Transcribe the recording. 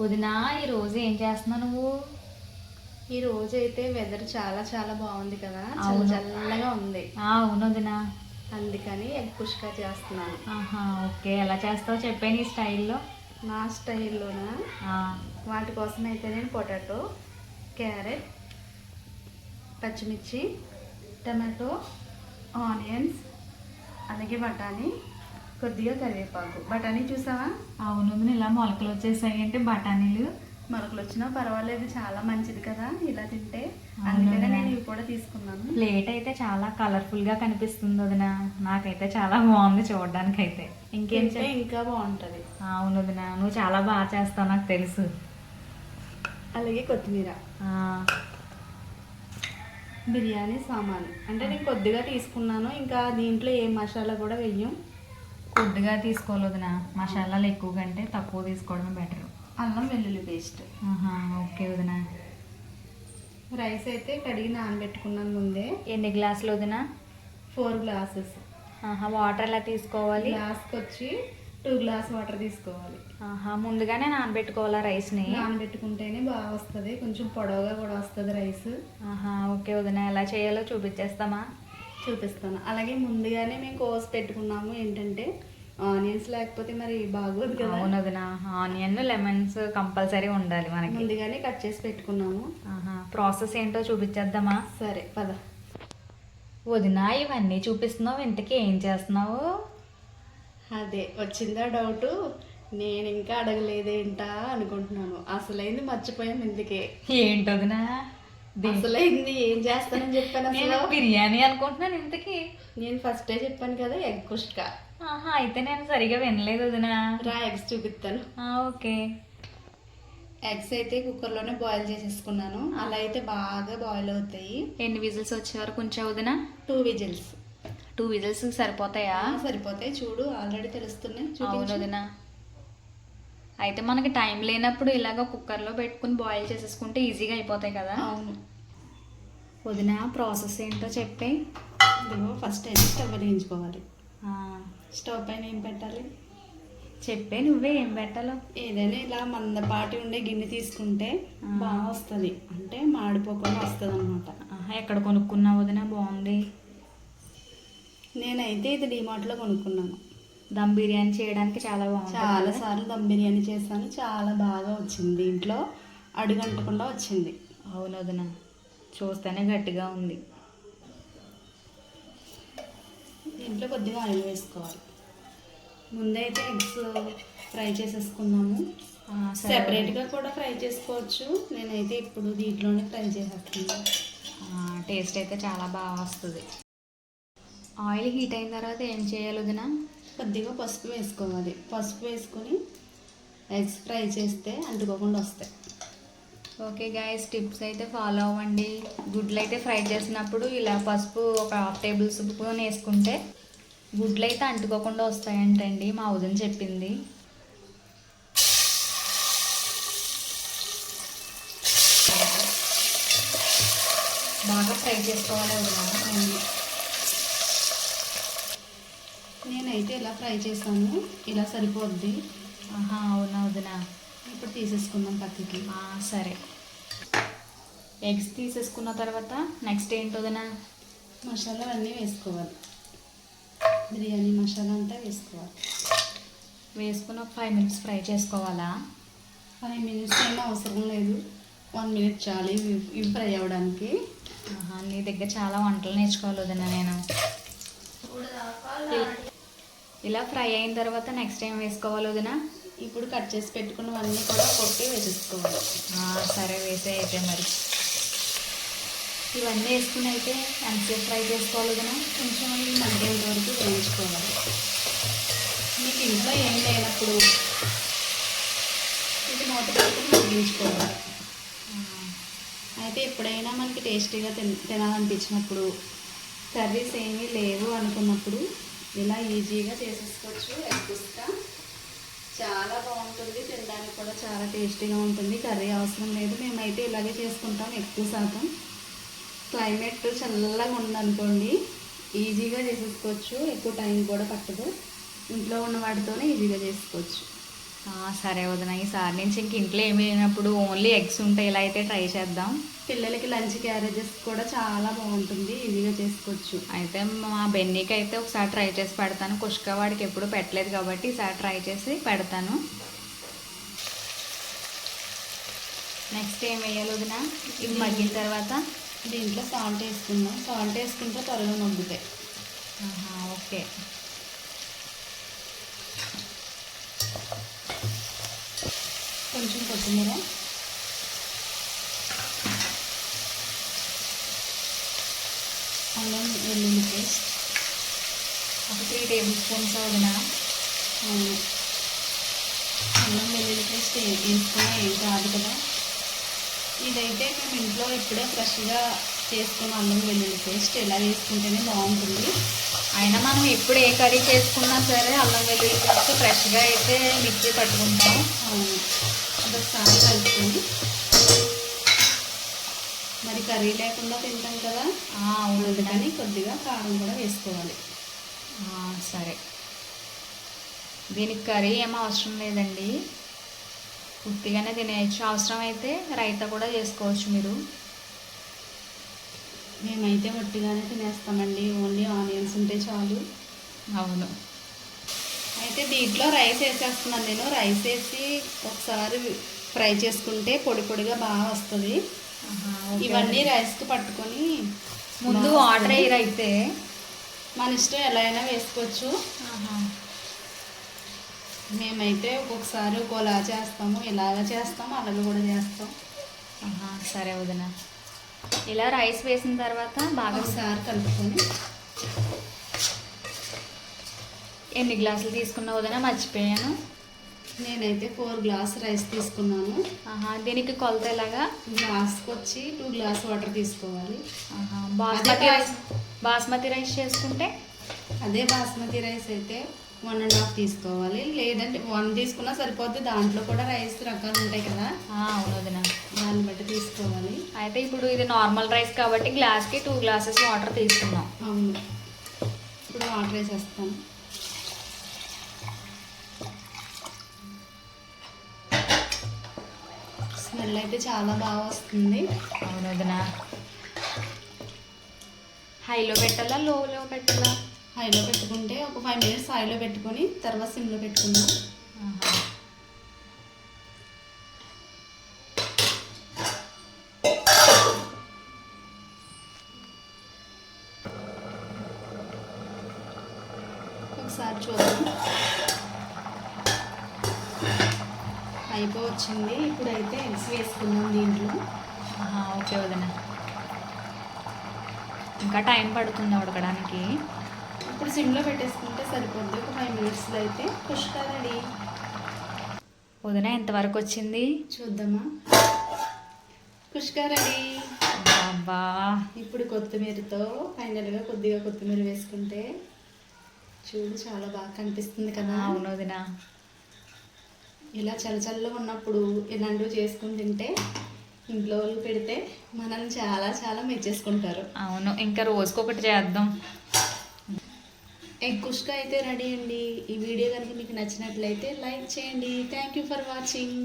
వదినా ఈరోజు ఏం చేస్తున్నావు నువ్వు? ఈ రోజు అయితే వెదర్ చాలా చాలా బాగుంది కదా. చల్లగా ఉంది. అవును వదినా. అందుకని ఎగ్ పుష్క చేస్తున్నాను. ఆహా ఓకే. ఎలా చేస్తావు? చెప్పే నీ స్టైల్లో. నా స్టైల్లోన? వాటి కోసం అయితే నేను పొటాటో క్యారెట్ పచ్చిమిర్చి టమాటో ఆనియన్స్ అలాగే బఠానీ కొద్దిగా కరివేపాకు. బఠానీ చూసావా? అవును ఇలా మొలకలు వచ్చేసాయి అంటే బఠానీలు. మొలకలు వచ్చినా పర్వాలేదు చాలా మంచిది కదా ఇలా తింటే. అందుకనే. నేను ఇవి కూడా తీసుకున్నాను. ప్లేట్ అయితే చాలా కలర్ఫుల్గా కనిపిస్తుంది వదినా. నాకైతే చాలా బాగుంది చూడడానికి అయితే ఇంకేం ఇంకా బాగుంటుంది. అవును వదినా నువ్వు చాలా బాగా చేస్తావు నాకు తెలుసు. అలాగే కొత్తిమీర. బిర్యానీ సామాన్. అంటే నేను కొద్దిగా తీసుకున్నాను ఇంకా దీంట్లో ఏ మసాలా కూడా వెయ్యం. కొద్దిగా తీసుకోవాలి వదినా. మసాలాలు ఎక్కువ కంటే తక్కువ తీసుకోవడమే బెటర్. అల్లం వెల్లుల్లి పేస్ట్. ఓకే వదినా. రైస్ అయితే కడిగి నానబెట్టుకున్నాను ముందే. ఎన్ని గ్లాసులు వదినా? Four glasses. ఆహా వాటర్ ఎలా తీసుకోవాలి? గ్లాస్కి వచ్చి టూ గ్లాస్ వాటర్ తీసుకోవాలి. ఆహా ముందుగానే నానబెట్టుకోవాలా రైస్ని? నానబెట్టుకుంటేనే బాగా వస్తుంది. కొంచెం పొడవుగా కూడా వస్తుంది రైస్. ఆహా ఓకే వదినా. ఎలా చేయాలో చూపించేస్తామా చూపిస్తాను. అలాగే ముందుగానే మేము కోసి పెట్టుకున్నాము ఏంటంటే ఆనియన్స్ లేకపోతే మరి బాగోదు కదా. అవును వదినా ఆనియన్ లెమన్స్ కంపల్సరీ ఉండాలి మనకి. ముందుగానే కట్ చేసి పెట్టుకున్నాము. ఆహా ప్రాసెస్ ఏంటో చూపించేద్దామా? సరే పద. వదినా ఇవన్నీ చూపిస్తున్నావు ఇంతకీ ఏం చేస్తున్నావు? అదే వచ్చిందా డౌట్? నేను ఇంకా అడగలేదేంటా అనుకుంటున్నాను. అసలైంది మర్చిపోయాం ఇందుకే ఏంటి వదినా? ది- అసలైంది ఏం చేస్తానని చెప్పాను నేను బిర్యానీ అనుకుంటున్నాను ఇంతకీ. నేను ఫస్టే చెప్పాను కదా ఎగ్ కుష్క. ఆహా అయితే నేను సరిగా వినలేదు వదినా. రా ఎగ్స్ చూపిస్తాను ఓకే. ఎగ్స్ అయితే కుక్కర్లోనే బాయిల్ చేసేసుకున్నాను. అలా అయితే బాగా బాయిల్ అవుతాయి. ఎన్ని విజిల్స్ వచ్చే వరకు ఉంచా వదినా? Two whistles. టూ విజిల్స్ సరిపోతాయా? సరిపోతాయి. చూడు ఆల్రెడీ తెలుస్తున్నాయి. అవును వదినా. అయితే మనకి టైం లేనప్పుడు ఇలాగ కుక్కర్లో పెట్టుకుని బాయిల్ చేసేసుకుంటే ఈజీగా అయిపోతాయి కదా? అవును. వదిన ప్రాసెస్ ఏంటో చెప్పి ఫస్ట్ అయితే స్టవ్ వెలిగించుకోవాలి స్టవ్ పైన ఏం పెట్టాలి? చెప్పే నువ్వే ఏం పెట్టాలో. ఏదైనా ఇలా మందపాటి ఉండే గిన్నె తీసుకుంటే. బాగా వస్తుంది. అంటే మాడిపోకుండా వస్తుంది అనమాట ఆహా, ఎక్కడ కొనుక్కున్నావు వదిన బాగుంది. నేనైతే ఇది డిమార్ట్లో కొనుక్కున్నాను. దమ్ బిర్యానీ చేయడానికి చాలా బాగుంది చాలా? సార్లు దమ్ బిర్యానీ చేశాను. చాలా బాగా వచ్చింది. దీంట్లో అడుగంటకుండా వచ్చింది. అవును వదిన. చూస్తేనే గట్టిగా ఉంది. దీంట్లో కొద్దిగా ఆయిల్ వేసుకోవాలి. ముందైతే ఎగ్స్ ఫ్రై చేసేసుకున్నాము. సెపరేట్గా కూడా ఫ్రై చేసుకోవచ్చు. నేనైతే ఇప్పుడు దీంట్లోనే ఫ్రై చేసేస్తున్నాను. టేస్ట్ అయితే చాలా బాగా వస్తుంది. ఆయిల్ హీట్ అయిన తర్వాత ఏం చేయాలి వదిన? కొద్దిగా పసుపు వేసుకోవాలి. పసుపు వేసుకొని ఎగ్స్ ఫ్రై చేస్తే అంటుకోకుండా వస్తాయి. ఓకే గాయస్ టిప్స్ అయితే ఫాలో అవ్వండి. గుడ్లు అయితే ఫ్రై చేసినప్పుడు ఇలా పసుపు ఒక హాఫ్ టేబుల్ స్పూన్ వేసుకుంటే గుడ్లు అయితే అంటుకోకుండా వస్తాయంటండి మా వదిన చెప్పింది. బాగా ఫ్రై చేసుకోవాలి వదిన నేనైతే ఇలా ఫ్రై చేశాను ఇలా సరిపోద్ది. ఆహా అవునా వదినా? ఇప్పుడు తీసేసుకుందాం పక్కకి. ఆ, సరే. ఎగ్స్ తీసేసుకున్న తర్వాత నెక్స్ట్ ఏంటి వదిన మసాలా అన్నీ వేసుకోవాలి. బిర్యానీ మసాలా అంతా వేసుకోవాలి. వేసుకుని ఒక ఫైవ్ మినిట్స్ ఫ్రై చేసుకోవాలా? ఫైవ్ మినిట్స్ ఏమో అవసరం లేదు. వన్ మినిట్ చాలు ఇవి ఇవి ఫ్రై అవ్వడానికి. నీ దగ్గర చాలా వంటలు నేర్చుకోవాలి వదిన నేను. ఇలా ఫ్రై అయిన తర్వాత నెక్స్ట్ ఏం వేసుకోవాలి వదిన? ఇప్పుడు కట్ చేసి పెట్టుకున్నవన్నీ కూడా కొట్టి వేసేసుకోవాలి. సరే వేసే అయితే మరి. ఇవన్నీ వేసుకుని అయితే ఎంతసేపు ఫ్రై చేసుకోవాలి కదా? కొంచెం ఈ మగ్గేంత వరకు వేయించుకోవాలి. మీకు ఇంట్లో ఏం లేనప్పుడు ఇది మూత పెట్టుకుని మగ్గించుకోవాలి. అయితే ఎప్పుడైనా మనకి టేస్టీగా తిన తినాలనిపించినప్పుడు కర్రీస్ ఏమీ లేవు అనుకున్నప్పుడు ఇలా ఈజీగా చేసేసుకోవచ్చు ఎగ్ చాలా బాగుంటుంది తినడానికి కూడా చాలా టేస్టీగా ఉంటుంది. కర్రీ అవసరం లేదు. మేమైతే ఇలాగే చేసుకుంటాం ఎక్కువ శాతం. క్లైమేట్ చల్లగా ఉందనుకోండి ఈజీగా చేసేసుకోవచ్చు. ఎక్కువ టైం కూడా పట్టదు. ఇంట్లో ఉన్న వాటితోనే ఈజీగా చేసుకోవచ్చు. సరే వదిన ఈసారి నుంచి ఇంక ఇంట్లో ఏమి లేనప్పుడు ఓన్లీ ఎగ్స్ ఉంటాయి. ఇలా అయితే ట్రై చేద్దాం. పిల్లలకి లంచ్ క్యారేజెస్ కూడా చాలా బాగుంటుంది. ఈజీగా చేసుకోవచ్చు. అయితే మా బెన్నీకి అయితే ఒకసారి ట్రై చేసి పెడతాను. కుష్క వాడికి ఎప్పుడు పెట్టలేదు కాబట్టి ఈసారి ట్రై చేసి పెడతాను. నెక్స్ట్ ఏం వేయాలి వదిన? ఇది మగ్గిన తర్వాత? దీంట్లో సాల్ట్ వేసుకుందాం. సాల్ట్ వేసుకుంటే త్వరగా మగ్గుతాయి ఆహా, ఓకే కొంచెం కొత్తిమీర. అల్లం వెల్లుల్లి పేస్ట్. ఒక త్రీ టేబుల్ స్పూన్స్ వదిన అల్లం వెల్లుల్లి పేస్ట్ వేసుకున్నా ఏం కాదు కదా. ఇదైతే మేము ఇంట్లో ఇప్పుడే ఫ్రెష్గా చేసుకున్న అల్లం వెల్లుల్లి పేస్ట్. ఇలా వేసుకుంటేనే బాగుంటుంది. అయినా మనం ఎప్పుడు ఏ కర్రీ చేసుకున్నా సరే అల్లం వెల్లుల్లి పేస్ట్ ఫ్రెష్గా అయితే మిక్సీ పట్టుకుంటాం. అవును. అదొకసారి కలుపుకొని మరి కర్రీ లేకుండా తింటాం కదా. అందుకని కొద్దిగా కారం కూడా వేసుకోవాలి. సరే. దీనికి కర్రీ ఏం అవసరం లేదండి. ఉత్తిగానే తినేయచ్చు. అవసరం అయితే రైతా కూడా చేసుకోవచ్చు మీరు. మేమైతే వట్టిగానే తినేస్తామండి. ఓన్లీ ఆనియన్స్ ఉంటే చాలు. అవును. అయితే దీంట్లో రైస్ వేసేస్తున్నాను నేను రైస్ వేసి ఒకసారి ఫ్రై చేసుకుంటే పొడి పొడిగా బాగా వస్తుంది. ఇవన్నీ రైస్కి పట్టుకొని ముందు వాటర్. వేయరు అయితే మన ఇష్టం ఎలా అయినా వేసుకోవచ్చు. మేమైతే ఒక్కొక్కసారి ఒక్కోలా చేస్తాము ఇలాగ చేస్తాము అలాగ కూడా చేస్తాం సరే వదిన ఇలా రైస్ వేసిన తర్వాత బాగా ఒకసారి కలుపుకొని ఎన్ని గ్లాసులు తీసుకున్న వదిన? మర్చిపోయాను. నేనైతే ఫోర్ గ్లాస్ రైస్ తీసుకున్నాను. ఆహా, దీనికి కొలత ఎలాగా? గ్లాస్కి వచ్చి టూ గ్లాస్ వాటర్ తీసుకోవాలి. ఆహా, బాస్మతి రైస్ బాస్మతి రైస్ చేసుకుంటే? అదే బాస్మతి రైస్ అయితే వన్ అండ్ హాఫ్ తీసుకోవాలి. లేదంటే వన్ తీసుకున్నా సరిపోద్ది. దాంట్లో కూడా రైస్ రకాలు ఉంటాయి కదా. ఆ, అవును వదిన. దాన్ని బట్టి తీసుకోవాలి. అయితే ఇప్పుడు ఇది నార్మల్ రైస్ కాబట్టి గ్లాస్కి టూ గ్లాసెస్ వాటర్ తీసుకున్నాం అవును. ఇప్పుడు వాటర్ వేసేస్తాను. స్మెల్ అయితే చాలా బాగా వస్తుంది. అవును వదిన. హైలో పెట్టాలా లోలో పెట్టాలా? హైలో పెట్టుకుంటే ఒక ఫైవ్ మినిట్స్ హైలో పెట్టుకొని తర్వాత సిమ్లో పెట్టుకుందాం. అయిపో వచ్చింది ఇప్పుడైతే ఎగ్స్ వేసుకుందాం దీంట్లో. ఓకే వదిన. ఇంకా టైం పడుతుంది ఉడకడానికి. ఇప్పుడు సిమ్లో పెట్టేసుకుంటే సరిపోద్ది. ఒక ఫైవ్ మినిట్స్లో అయితే పుష్క రెడీ. వదిన ఎంతవరకు వచ్చింది? చూద్దామా? పుష్క రెడీ. అబ్బా. ఇప్పుడు కొత్తిమీరతో ఫైనల్గా కొద్దిగా కొత్తిమీర వేసుకుంటే చూడు చాలా బాగా కనిపిస్తుంది కదా. అవును వదిన. ఇలా చల్లచల్లగా ఉన్నప్పుడు ఇలాంటివి చేసుకుని తింటే ఇంట్లో వాళ్ళు పెడితే మనల్ని చాలా చాలా మెచ్చేసుకుంటారు. అవును ఇంకా రోజుకొకటి చేద్దాం. ఎగ్ కుష్క అయితే రెడీ అండి. ఈ వీడియో కనుక మీకు నచ్చినట్లయితే లైక్ చేయండి. Thank you for watching